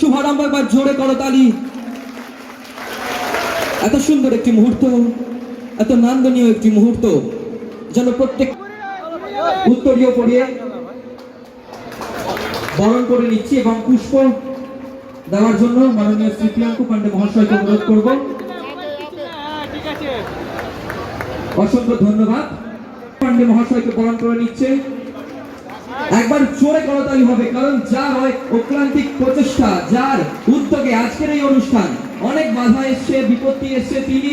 শুভারম্ভ একবার জোরে করতালি এত সুন্দর একটি মুহূর্ত, এত নান্দনীয় একটি মুহূর্ত, যেন প্রত্যেক উত্তরীয় পড়িয়ে বরণ করে নিচ্ছি এবং পুষ্প দেওয়ার জন্য মাননীয় শ্রী প্রিয়াঙ্কু পান্ডে মহাশয়কে অনুরোধ করব। অসংখ্য ধন্যবাদ। পান্ডে মহাশয়কে বরণ করে নিচ্ছে। একবার জোরে করতালি হবে, কারণ যার হয় অক্লান্তিক প্রচেষ্টা, যার উদ্যোগে আজকের এই অনুষ্ঠান। অনেক বাধা এসছে, বিপত্তি এসছে, তিনি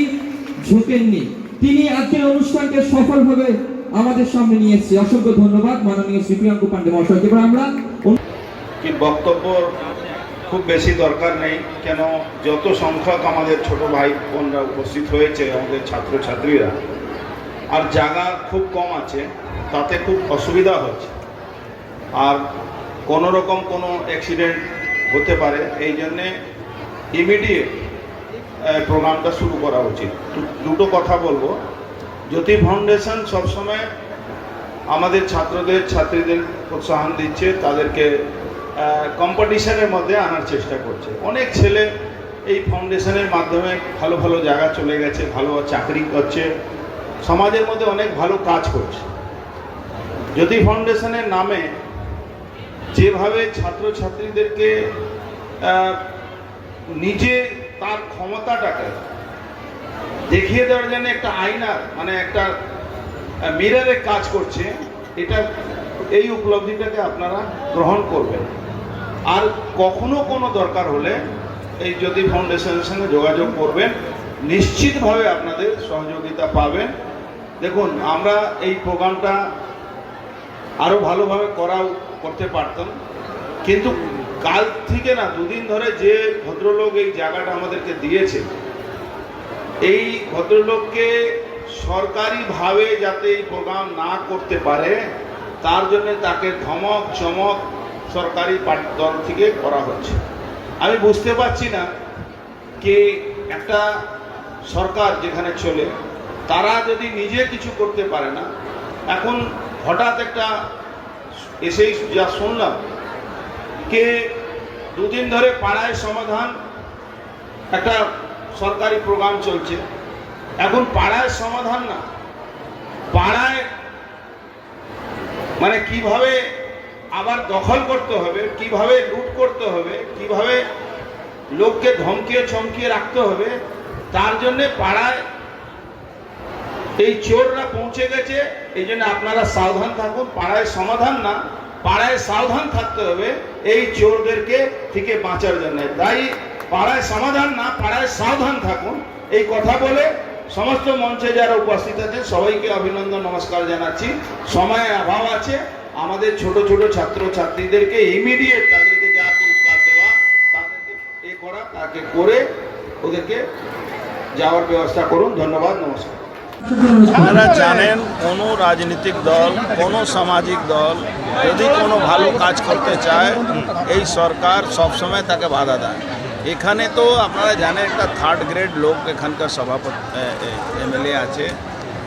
ঝুঁকেননি। তিনি আজকের অনুষ্ঠানকে সফলভাবে আমাদের সামনে নিয়ে এসেছে। অসংখ্য ধন্যবাদ মাননীয় শ্রী প্রিয়াঙ্কু পান্ডে মহাশয়কে এবার আমরা কি বক্তব্য খুব বেশি দরকার নেই, কেন যত সংখ্যক আমাদের ছোট ভাই বোনরা উপস্থিত হয়েছে, আমাদের ছাত্রছাত্রীরা, আর জায়গা খুব কম আছে, তাতে খুব অসুবিধা হচ্ছে। আর কোনো রকম কোনো অ্যাক্সিডেন্ট হতে পারে, এই জন্যে ইমিডিয়েট প্রোগ্রামটা শুরু করা উচিত। দুটো কথা বলব। জ্যোতি ফাউন্ডেশন সবসময় আমাদের ছাত্রদের, ছাত্রীদের প্রোৎসাহন দিচ্ছে, তাদেরকে কম্পিটিশনের মধ্যে আনার চেষ্টা করছে। অনেক ছেলে এই ফাউন্ডেশনের মাধ্যমে ভালো ভালো জায়গা চলে গেছে, ভালো চাকরি করছে, সমাজের মধ্যে অনেক ভালো কাজ করছে। জ্যোতি ফাউন্ডেশনের নামে যেভাবে ছাত্রছাত্রীদেরকে নিজে তার ক্ষমতাটাকে দেখিয়ে দেওয়ার জন্য একটা আয়নার মানে একটা মিরারে কাজ করছে, এটা, এই উপলব্ধিটাকে আপনারা গ্রহণ করবেন। আর কখনো কোনো দরকার হলে এই যদি ফাউন্ডেশনের সঙ্গে যোগাযোগ করবেন, নিশ্চিতভাবে আপনাদের সহযোগিতা পাবেন। দেখুন, আমরা এই প্রোগ্রামটা আরও ভালোভাবে করা করতে পারতাম কিন্তু কাল থেকে না, দুদিন ধরে যে ভদ্রলোক এই জায়গাটা আমাদেরকে দিয়েছে, এই ভদ্রলোককে সরকারিভাবে যাতে এই প্রোগ্রাম না করতে পারে, তার জন্য তাকে ধমক, চমক সরকারি দল থেকে করা হচ্ছে। আমি বুঝতে পারছি না কি একটা সরকার যেখানে চলে, তারা যদি নিজে কিছু করতে পারে না, এখন হঠাৎ একটা এসেই যা শুনলাম কে দুদিন ধরে পাড়ায় সমাধান, একটা সরকারি প্রোগ্রাম চলছে। এখন পাড়ায় সমাধান না। পাড়ায় মানে কীভাবে আবার দখল করতে হবে, কীভাবে লুট করতে হবে, কীভাবে লোককে ধমকিয়ে চমকিয়ে রাখতে হবে, তার জন্যে পাড়ায় এই চোররা পৌঁছে গেছে, এই জন্য আপনারা সাবধান থাকুন, পাড়ায় সমাধান না, পাড়ায় সাবধান থাকতে হবে, এই চোরদেরকে থেকে বাঁচার জন্য। তাই পাড়ায় সমাধান না, পাড়ায় সাবধান থাকুন। এই কথা বলে সমস্ত মঞ্চে যারা উপস্থিত আছেন, সবাইকে অভিনন্দন, নমস্কার জানাচ্ছি। সময়ের অভাব আছে। আমাদের ছোট ছোট ছাত্র ছাত্রীদেরকে ইমিডিয়েট তাদেরকে যা পুরস্কার দেওয়া, তাদেরকে এ করা, তাকে করে ওদেরকে যাওয়ার ব্যবস্থা করুন। ধন্যবাদ, নমস্কার। আপনারা জানেন কোনো রাজনৈতিক দল কোনো সামাজিক দল যদি কোনো ভালো কাজ করতে চায় এই সরকার সবসময় তাকে বাধা দেয়। এখানে তো আপনারা জানেন একটা থার্ড গ্রেড লোক এখানকার সভাপতি এমএলএ আছে।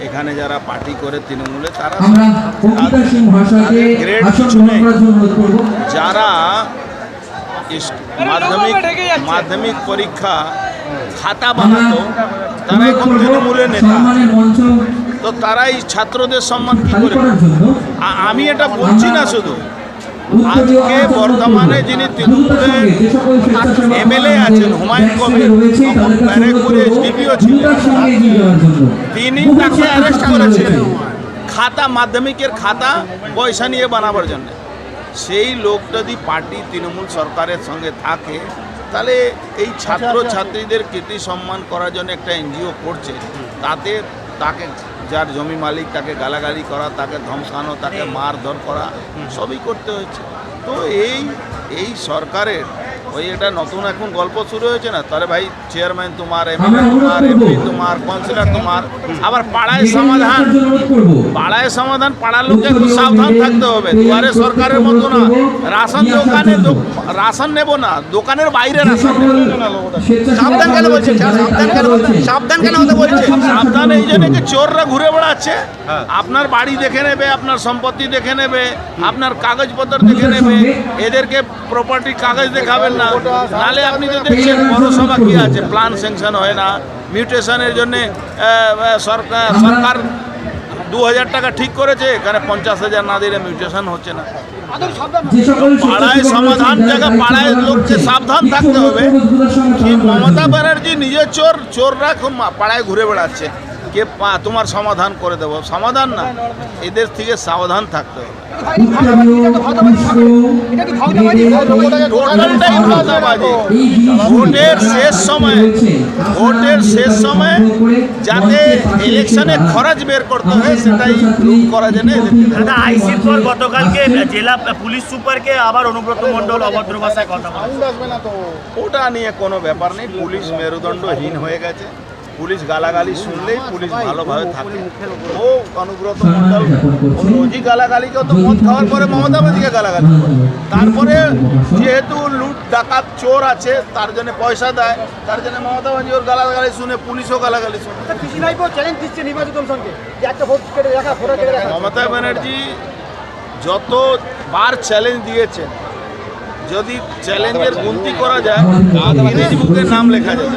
এখানে যারা পার্টি করে তৃণমূলে তারা করব। যারা মাধ্যমিক মাধ্যমিক পরীক্ষা খাতা বানাতো। তারা এখন তৃণমূলের নেতা। তো তারা এই ছাত্রদের সম্মান কি করে? আমি এটা বলছি না শুধু। আজকে বর্তমানে যিনি তৃণমূলের আমাদের আছেন, হুমায়ুন কবির, তখন ব্যারাকপুরে ছিলেন। তিনি তাকে অ্যারেস্ট করেছিলেন খাতা মাধ্যমিকের খাতা পয়সা নিয়ে বানাবার জন্য। সেই লোক যদি পার্টি তৃণমূল সরকারের সঙ্গে থাকে তাহলে এই ছাত্র ছাত্রীদের কৃতি সম্মান করার জন্য একটা এনজিও করছে তাতে তাকে যার জমি মালিক তাকে গালাগালি করা তাকে ধমকানো তাকে মারধর করা সবই করতে হয়েছে। তো এই এই সরকারের ওই এটা নতুন এখন গল্প শুরু হয়েছে না? তাহলে ভাই চেয়ারম্যান তোমার এমএলএ তোমার এমপি তোমার কাউন্সিলর তোমার আবার পাড়ায় সমাধান। পাড়ায় সমাধান পাড়ার লোককে একটু সাবধান থাকতে হবে। দুয়ারে সরকারের মতো না। রাশন দোকানে। রাশন নেব না। দোকানের বাইরে রাশন নেব। সাবধান কেন? যাদের সাবধান কেন সাবধান কেন হতে বলছেন? সাবধান এই জন্য কি চোররা ঘুরে বেড়াচ্ছে আপনার বাড়ি দেখে নেবে আপনার সম্পত্তি দেখে নেবে আপনার কাগজপত্র দেখে নেবে এদেরকে প্রপার্টি কাগজ দেখাবেন না নালে আপনি তো দেখছেন পৌরসভা কি আছে প্ল্যান স্যাংশন হয় না মিউটেশনের জন্য সরকার সরকার দু হাজার টাকা ঠিক করেছে এখানে পঞ্চাশ হাজার না দিলে মিউটেশন হচ্ছে না। পাড়ায় সমাধান জায়গা পাড়ায় লোককে সাবধান থাকতে হবে। মমতা ব্যানার্জি নিজে চোর চোররা খুব মা- পাড়ায় ঘুরে বেড়াচ্ছে। কে পা- তোমার সমাধান করে দেবো। সমাধান না এদের থেকে সাবধান থাকতে হবে। ভোটের শেষ সময়ে ভোটের শেষ সময়ে যাতে ইলেকশনে খরচ বের করতে হয় সেটাই করা যায় না এদের থেকে। দাদা আইসির পর গতকালকে জেলা পুলিশ সুপারকে আবার অনুব্রত মণ্ডল অভদ্র ভাষায় কথা বলে ওটা নিয়ে কোনো ব্যাপার নেই পুলিশ মেরুদণ্ডহীন হয়ে গেছে। পুলিশ গালাগালি শুনলেই পুলিশ ভালোভাবে থাকে। ও অনুব্রত মণ্ডল ও রোজই গালাগালি তো মদ খাওয়ার পরে মমতা ব্যানার্জিকে গালাগালি করে। তারপরে যেহেতু লুট ডাকাত চোর আছে তার জন্য পয়সা দেয় তার জন্য মমতা ব্যানার্জি ওর গালাগালি শুনে পুলিশও গালাগালি শুনে। চ্যালেঞ্জ দিচ্ছে নির্বাচন কমিশনকে যে একটা ভোট কেটে রাখা ভোটার কেটে রাখা মমতা ব্যানার্জি যত বার চ্যালেঞ্জ দিয়েছেন যদি চ্যালেঞ্জের গুনতি করা যায় গিনেজ বুকের নাম লেখা যাবে